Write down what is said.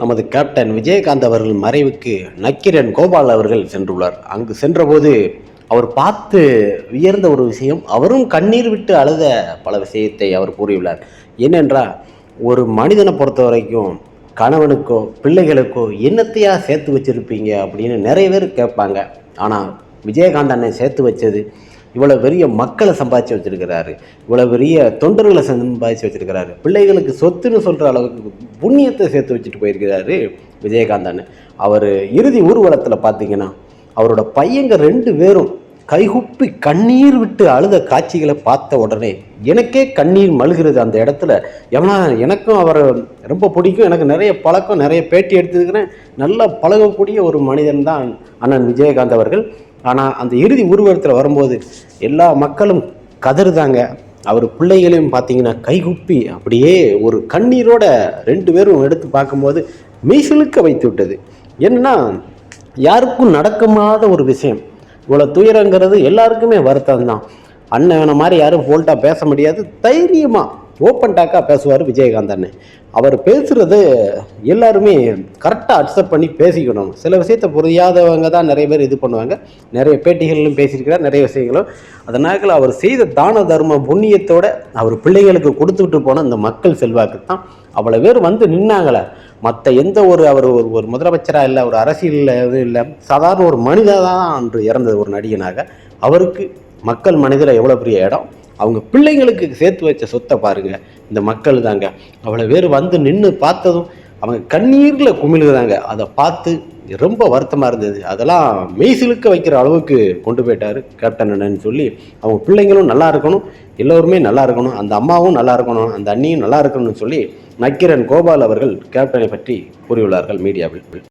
நமது கேப்டன் விஜயகாந்த் அவர்கள் மறைவுக்கு நக்கிரன் கோபால் அவர்கள் சென்றுள்ளார். அங்கு சென்றபோது அவர் பார்த்து வியர்ந்த ஒரு விஷயம் அவரும் கண்ணீர் விட்டு அழுத பல விஷயத்தை அவர் கூறியுள்ளார். ஏனென்றால் ஒரு மனிதனை பொறுத்த வரைக்கும் கணவனுக்கோ பிள்ளைகளுக்கோ என்னத்தையா சேர்த்து வச்சிருப்பீங்க அப்படின்னு நிறைய பேர் கேட்பாங்க. ஆனால் விஜயகாந்த் அண்ணன் சேர்த்து வச்சது இவ்வளோ பெரிய மக்களை சம்பாதிச்சு வச்சுருக்கிறாரு. இவ்வளோ பெரிய தொண்டர்களை சம்பாதிச்சு வச்சுருக்கிறாரு. பிள்ளைகளுக்கு சொத்துன்னு சொல்கிற அளவுக்கு புண்ணியத்தை சேர்த்து வச்சுட்டு போயிருக்கிறாரு விஜயகாந்த் அவர் இறுதி ஊர்வலத்தில் பார்த்தீங்கன்னா அவரோட பையங்க ரெண்டு பேரும் கைகுப்பி கண்ணீர் விட்டு அழுத காட்சிகளை பார்த்த உடனே எனக்கே கண்ணீர் மழுகிறது அந்த இடத்துல. ஏன்னா எனக்கும் அவரை ரொம்ப பிடிக்கும். எனக்கு நிறைய பழக்கம் நிறைய பேட்டி எடுத்துருக்கிறேன். நல்லா பழகக்கூடிய ஒரு மனிதன் தான் அண்ணன் விஜயகாந்த் அவர்கள். ஆனால் அந்த இறுதி ஊர்வலத்தில் வரும்போது எல்லா மக்களும் கதறுதாங்க. அவர் பிள்ளைகளையும் பார்த்தீங்கன்னா கைகுப்பி அப்படியே ஒரு கண்ணீரோட ரெண்டு பேரும் எடுத்து பார்க்கும்போது மெய்சிலுக்க வைத்து விட்டது. என்னன்னா யாருக்கும் நடக்கமாத ஒரு விஷயம். இவ்வளோ துயரங்கிறது எல்லாருக்குமே வருத்தம் தான் அண்ணன் மாதிரி யாரும் போல்ட்டாக பேச முடியாது. தைரியமாக ஓப்பன் டாக்காக பேசுவார் விஜயகாந்த் அண்ணன் அவர் பேசுகிறது எல்லாருமே கரெக்டாக அக்செப்ட் பண்ணி பேசிக்கணும். சில விஷயத்தை புரியாதவங்க தான் நிறைய பேர் இது பண்ணுவாங்க. நிறைய பேட்டிகளிலும் பேசியிருக்கிறார் நிறைய விஷயங்களும். அதனால் அவர் செய்த தான தர்ம புண்ணியத்தோட அவர் பிள்ளைகளுக்கு கொடுத்துட்டு போன இந்த மக்கள் செல்வாக்கு தான் அவ்வளோ பேர் வந்து நின்னாங்களே மற்ற எந்த ஒரு அவர் ஒரு ஒரு முதலமைச்சராக இல்லை ஒரு அரசியலில் எதுவும் இல்லை. சாதாரண ஒரு மனிதனாக தான் அன்று இறந்தது ஒரு நடிகனாக. அவருக்கு மக்கள் மனதில் எவ்வளோ பெரிய இடம்? அவங்க பிள்ளைங்களுக்கு சேர்த்து வச்ச சொத்தை பாருங்கள் இந்த மக்கள் தாங்க. அவ்வளோ பேர் வந்து நின்று பார்த்ததும் அவங்க கண்ணீரில் குமிழுகிறாங்க. அதை பார்த்து ரொம்ப வருத்தமாக இருந்தது. அதெல்லாம் மெய்சிலுக்க வைக்கிற அளவுக்கு கொண்டு போயிட்டார் கேப்டன் அண்ணன் சொல்லி அவங்க பிள்ளைங்களும் நல்லா இருக்கணும். எல்லோருமே நல்லா இருக்கணும். அந்த அம்மாவும் நல்லா இருக்கணும். அந்த அண்ணியும் நல்லா இருக்கணும்னு சொல்லி நக்கிரன் கோபால் அவர்கள் கேப்டனை பற்றி கூறியுள்ளார்கள் மீடியாவில்.